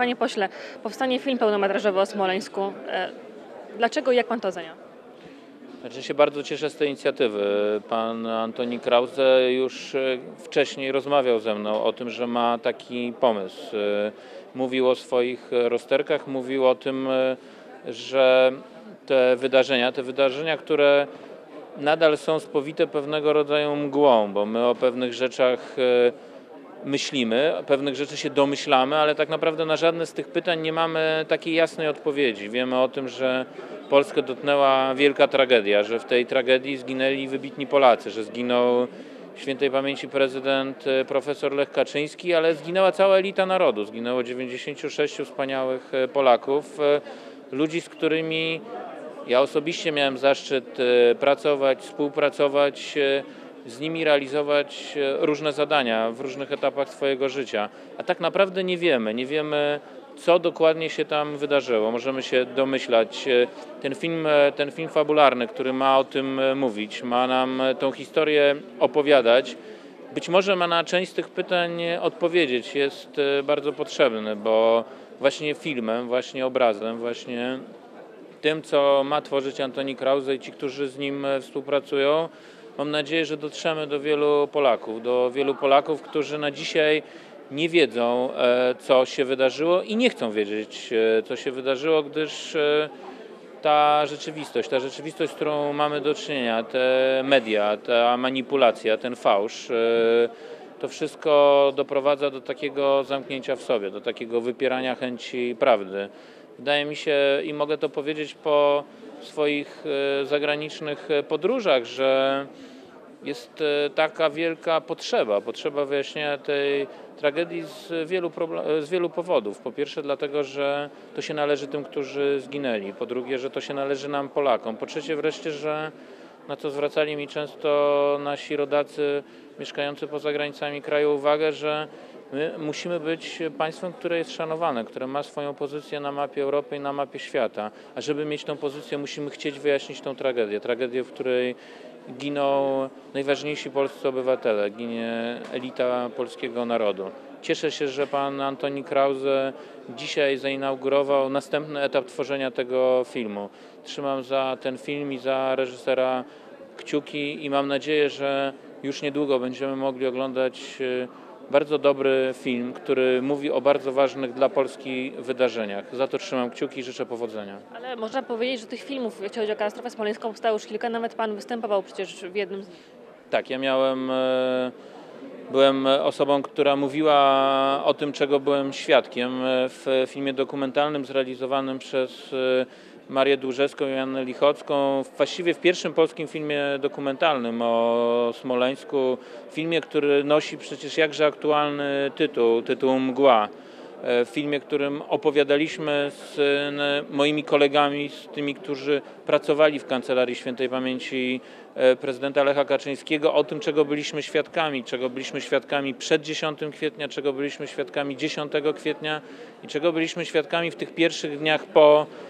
Panie pośle, powstanie film pełnometrażowy o Smoleńsku. E, Dlaczego i jak pan to ocenia? Znaczy się bardzo cieszę z tej inicjatywy. Pan Antoni Krause już e, wcześniej rozmawiał ze mną o tym, że ma taki pomysł. E, Mówił o swoich rozterkach, mówił o tym, że te wydarzenia, te wydarzenia, które nadal są spowite pewnego rodzaju mgłą, bo my o pewnych rzeczach myślimy, pewnych rzeczy się domyślamy, ale tak naprawdę na żadne z tych pytań nie mamy takiej jasnej odpowiedzi. Wiemy o tym, że Polskę dotknęła wielka tragedia, że w tej tragedii zginęli wybitni Polacy, że zginął świętej pamięci prezydent e, profesor Lech Kaczyński, ale zginęła cała elita narodu. Zginęło 96 wspaniałych e, Polaków, e, ludzi, z którymi ja osobiście miałem zaszczyt pracować, współpracować, z nimi realizować e, różne zadania w różnych etapach swojego życia. A tak naprawdę nie wiemy, nie wiemy co dokładnie się tam wydarzyło. Możemy się domyślać. E, Ten film, e, ten film fabularny, który ma o tym mówić, ma nam tą historię opowiadać, być może ma na część z tych pytań odpowiedzieć. Jest bardzo potrzebny, bo właśnie filmem, właśnie obrazem, właśnie tym, co ma tworzyć Antoni Krause i ci, którzy z nim współpracują. Mam nadzieję, że dotrzemy do wielu Polaków, do wielu Polaków, którzy na dzisiaj nie wiedzą, e, co się wydarzyło i nie chcą wiedzieć, e, co się wydarzyło, gdyż e, ta rzeczywistość, ta rzeczywistość, z którą mamy do czynienia, te media, ta manipulacja, ten fałsz, to wszystko doprowadza do takiego zamknięcia w sobie, do takiego wypierania chęci prawdy. Wydaje mi się, i mogę to powiedzieć po swoich e, zagranicznych e, podróżach, że jest e, taka wielka potrzeba, potrzeba wyjaśnienia tej tragedii z wielu, z wielu powodów. Po pierwsze dlatego, że to się należy tym, którzy zginęli. Po drugie, że to się należy nam Polakom. Po trzecie wreszcie, że na co zwracali mi często nasi rodacy mieszkający poza granicami kraju uwagę, że my musimy być państwem, które jest szanowane, które ma swoją pozycję na mapie Europy i na mapie świata. A żeby mieć tą pozycję, musimy chcieć wyjaśnić tą tragedię. Tragedię, w której giną najważniejsi polscy obywatele, ginie elita polskiego narodu. Cieszę się, że pan Antoni Krause dzisiaj zainaugurował następny etap tworzenia tego filmu. Trzymam za ten film i za reżysera kciuki i mam nadzieję, że już niedługo będziemy mogli oglądać e, bardzo dobry film, który mówi o bardzo ważnych dla Polski wydarzeniach. Za to trzymam kciuki i życzę powodzenia. Ale można powiedzieć, że tych filmów, jeśli chodzi o katastrofę smoleńską, powstało już kilka, nawet pan występował przecież w jednym z nich. Tak, ja miałem. e, Byłem osobą, która mówiła o tym, czego byłem świadkiem e, w filmie dokumentalnym zrealizowanym przez Marię Dłużewską i Annę Lichocką. Właściwie w pierwszym polskim filmie dokumentalnym o Smoleńsku. Filmie, który nosi przecież jakże aktualny tytuł, tytuł Mgła. E, W filmie, którym opowiadaliśmy z moimi kolegami, z tymi, którzy pracowali w Kancelarii Świętej Pamięci e, prezydenta Lecha Kaczyńskiego, o tym, czego byliśmy świadkami, czego byliśmy świadkami przed 10 kwietnia, czego byliśmy świadkami 10 kwietnia i czego byliśmy świadkami w tych pierwszych dniach po e,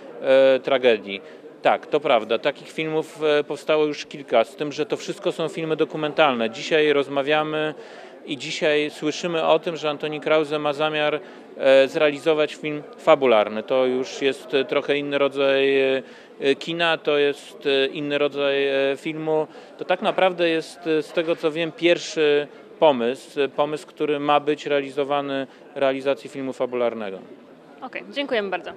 tragedii. Tak, to prawda. Takich filmów e, powstało już kilka, z tym, że to wszystko są filmy dokumentalne. Dzisiaj rozmawiamy i dzisiaj słyszymy o tym, że Antoni Krause ma zamiar e, zrealizować film fabularny. To już jest e, trochę inny rodzaj e, e, kina, to jest e, inny rodzaj e, filmu. To tak naprawdę jest, e, z tego co wiem, pierwszy pomysł, e, pomysł, który ma być realizowany realizacji filmu fabularnego. Okej, dziękujemy bardzo.